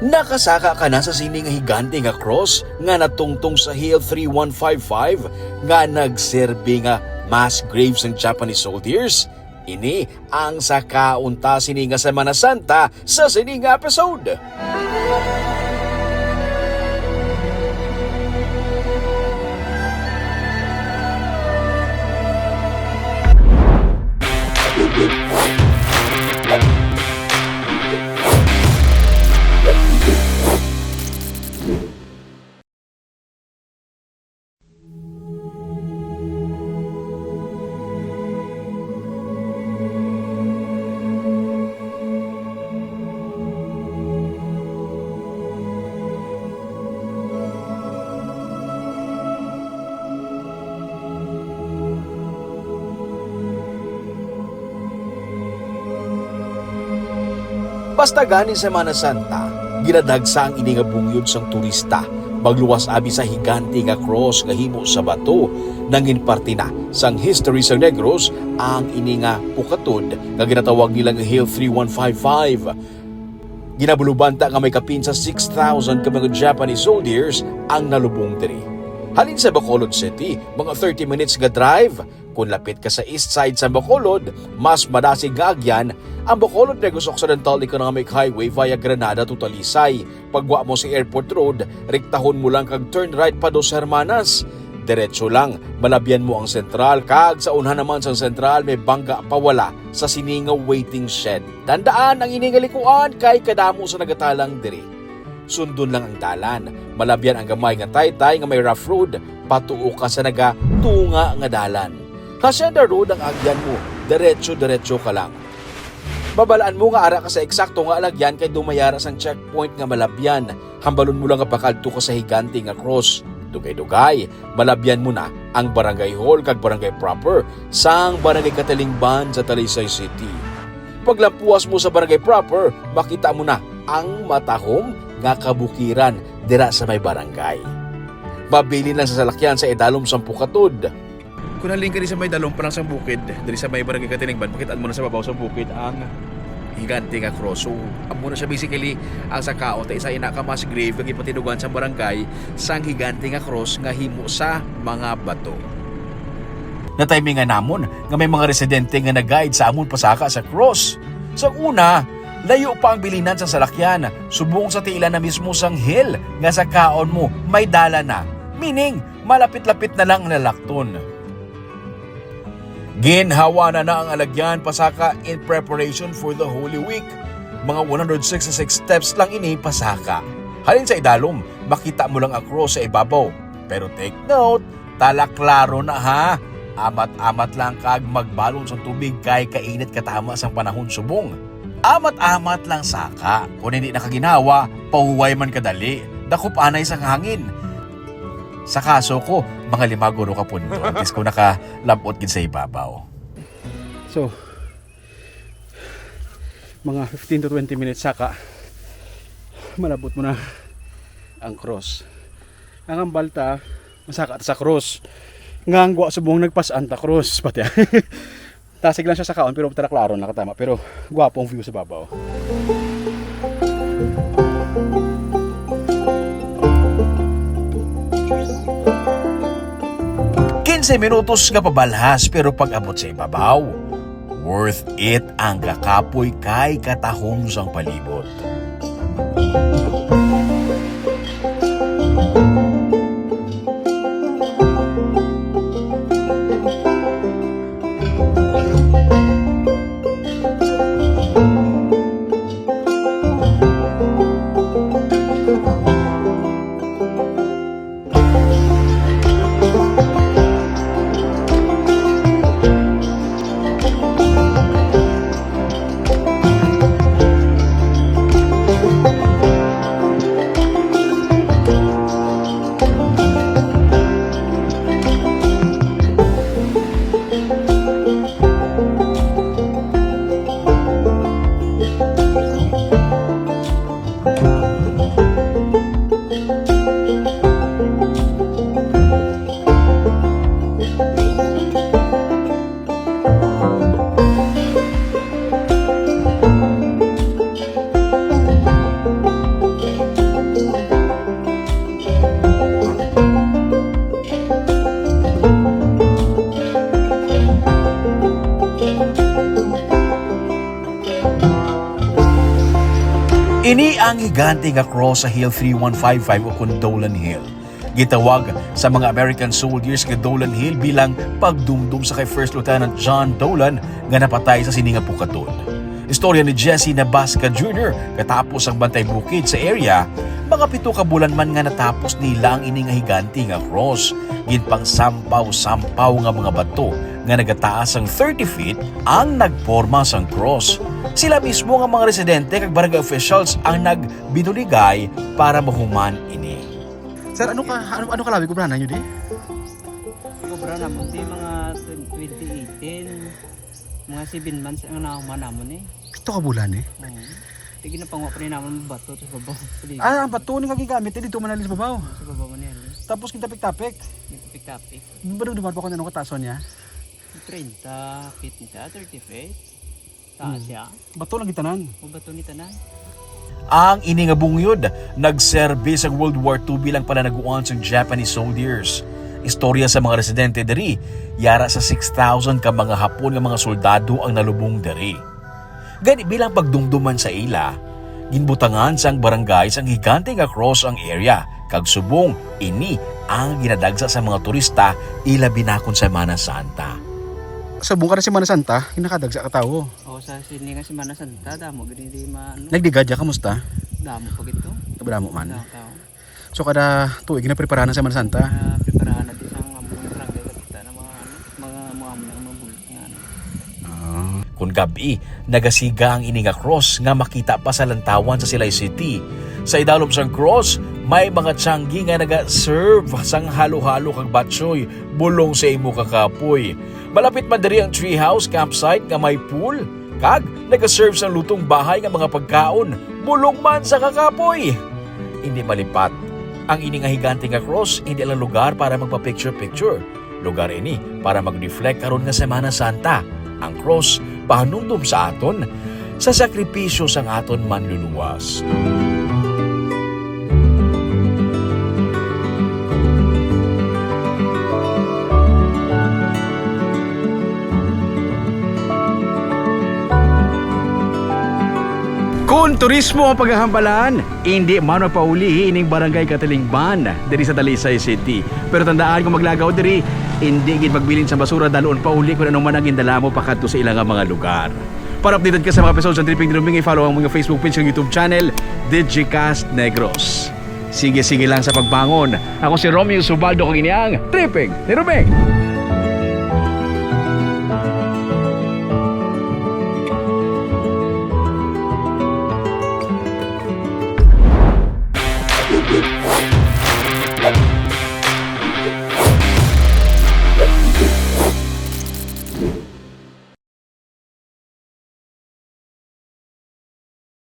Nakasaka ka na sa sining nga higante nga cross nga natungtong sa Hill 3155 nga nagserbi nga mass graves ng Japanese soldiers. Ini ang sa kaunta sini nga Semana Santa sa sining nga episode. Basta gani Semana Santa, ginadagsa ang ini nga bungyod sang turista magluwas abi sa higante nga cross nga himo sa bato nangin parte na sang history sa Negros ang ini nga pukatod nga ginatawag nilang Hill 3155 ginabulubanta nga may kapin sa 6,000 ka mga Japanese soldiers ang nalubong diri. Halin sa Bacolod City, mga 30 minutes nga drive. Kung lapit ka sa east side sa Bacolod, mas madasig nga ang Bacolod Negros Occidental Economic Highway via Granada to Talisay. Pagwa mo sa Airport Road, riktahon mo lang kag turn right pa dos Hermanas. Diretso lang, malabyan mo ang sentral kag sa unha naman sa sentral may bangga pawala sa siningaw waiting shed. Tandaan ang iningalikuan kay kadamo sa nagatalang diri. Sundon lang ang dalan, malabyan ang gamay nga taytay nga may rough road, patuo ka sa naga tunga nga dalan. Hacienda Road ang agyan mo, diretso-diretso ka lang. Babalaan mo nga ara ka sa eksakto nga alagyan kay dumayara sang checkpoint nga malabyan. Hambalon mo lang nga pakalto ka sa higante nga cross. Dugay-dugay, malabyan mo na ang barangay hall kag barangay proper sang barangay Katalingban sa Talisay City. Paglampuas mo sa barangay proper, makita mo na ang matahom nga kabukiran dira sa may barangay. Mabili lang sa salakyan sa Edalom Sampu Katod. Kung haling ka di sa may dalong pa lang sa bukid, dali sa may barangay Katilingban, makitaan mo na sa babaw sa bukid ang higante nga cross. So, amo na siya basically ang sa kao ta isa ina ka mas grave kag ipatidugan sa barangay sang higante nga cross nga himo sa mga bato. na nga namon nga may mga residente nga nag-guide sa amon pasaka sa cross. Sa una, layo pa ang bilinan sa salakyan, subong sa tila na mismo sang hill nga sa kaon mo may dala na. Meaning, malapit-lapit na lang ang lalakton. Ginhawa na na ang alagyan pasaka in preparation for the Holy Week. Mga 166 steps lang ini pasaka. Halin sa idalom, makita mo lang ang sa ibabaw. Pero take note, tala klaro na ha. Amat-amat lang kag magbalon sa tubig kay kainit katama sang panahon subong. Amat-amat lang saka. Kung hindi nakaginawa, pahuway man kadali. Dakop anay sa hangin. Sa kaso ko, mga lima guro ka punto. At least kung nakalampot gid sa ibabaw. So, mga 15 to 20 minutes saka malabot mo na ang cross. Ang ambalta, masaka sa cross. Nga ang gwa subong nagpasan ta cross pati. Tasig lang siya sa kaon pero tara klaro nakatama pero gwapo ang view sa babaw. Kinse minutos nga pabalhas pero pag abot sa ibabaw, worth it ang kakapoy kay katahom sang palibot. Ini ang higante nga cross sa Hill 3155 o kung Dolan Hill. Gitawag sa mga American soldiers nga Dolan Hill bilang pagdumdum sa kay First Lieutenant John Dolan nga napatay sa sininga Pukaton. Istorya ni Jesse Nabasca Jr. katapos ang bantay bukid sa area, mga pito ka bulan man nga natapos nila ang ini nga higanti nga cross. Ginpang sampaw-sampaw nga mga bato nga nagataas ang 30 feet ang nagporma sang cross. Sila mismo nga mga residente kag barangay officials ang nagbinuligay para mahuman ini. Sir, ano ka ano, ano kalabi ko brana nyo di? Sobra na po di mga 2018. Mga 7 months ang nakuha namon eh. Pito ka bulan eh. Oo. Tigi na pangwa pa rin naman ng bato sa babaw. Ah, ang bato ni kagigamit eh, dito manalis babaw. Sa babaw man yan. Tapos kita tapik Nagpapik-tapik. Baru duman pa ko na katason niya. 30 feet nita, 30 feet. Taas siya. Bato lang gitanan. O bato ni tanan. Ang ini nga bungyod, nagserbi sa World War II bilang pananaguan sa Japanese soldiers. Istorya sa mga residente diri, yara sa 6,000 ka mga Hapon nga mga soldado ang nalubong diri. Gani bilang pagdumduman sa ila, ginbutangan sang barangay sang higante nga cross ang area, kag subong ini ang ginadagsa sa mga turista ila binakon sa Mana Santa. Sa bunga na si Mana Santa, hinakadagsa ka tao. O sa sini nga si Mana Santa, damo gani di ma ano. Nagdigadya kamusta? Damo pa gito. Kabala mo man. Damo tao. So kada tuig na preparahan sa Mana Santa. Ah, preparahan natin sa mga mga barangay kita na mga ano, mga mga mga mga bulak nga ano. Kung gabi, nagasiga ang ini nga cross nga makita pa sa lantawan sa Silay City. Sa idalom sang cross, may mga tiyanggi nga naga-serve sang halo-halo kag batsoy, bulong sa imo kakapoy. Malapit man diri ang treehouse campsite nga may pool, kag naga-serve sang lutong bahay nga mga pagkaon, bulong man sa kakapoy. Hindi malipat. Ang ini nga higante nga cross, hindi lang lugar para magpa-picture-picture. Lugar ini para mag-reflect karon nga Semana Santa. Ang cross pahanumdum sa aton sa sakripisyo sang aton manluluwas. Kung turismo ang paghahambalan, hindi man mapaulihi ining barangay Katilingban diri sa Talisay City. Pero tandaan kung maglagaw diri, hindi gid magbilin sa basura dalon pauli kung anong man ang gindala mo pakadto sa ilang mga lugar. Para updated ka sa mga episodes ng Tripping Diruming, i-follow ang mga Facebook page ng YouTube channel, Digicast Negros. Sige-sige lang sa pagbangon. Ako si Romeo Subaldo kang iniang Tripping Diruming.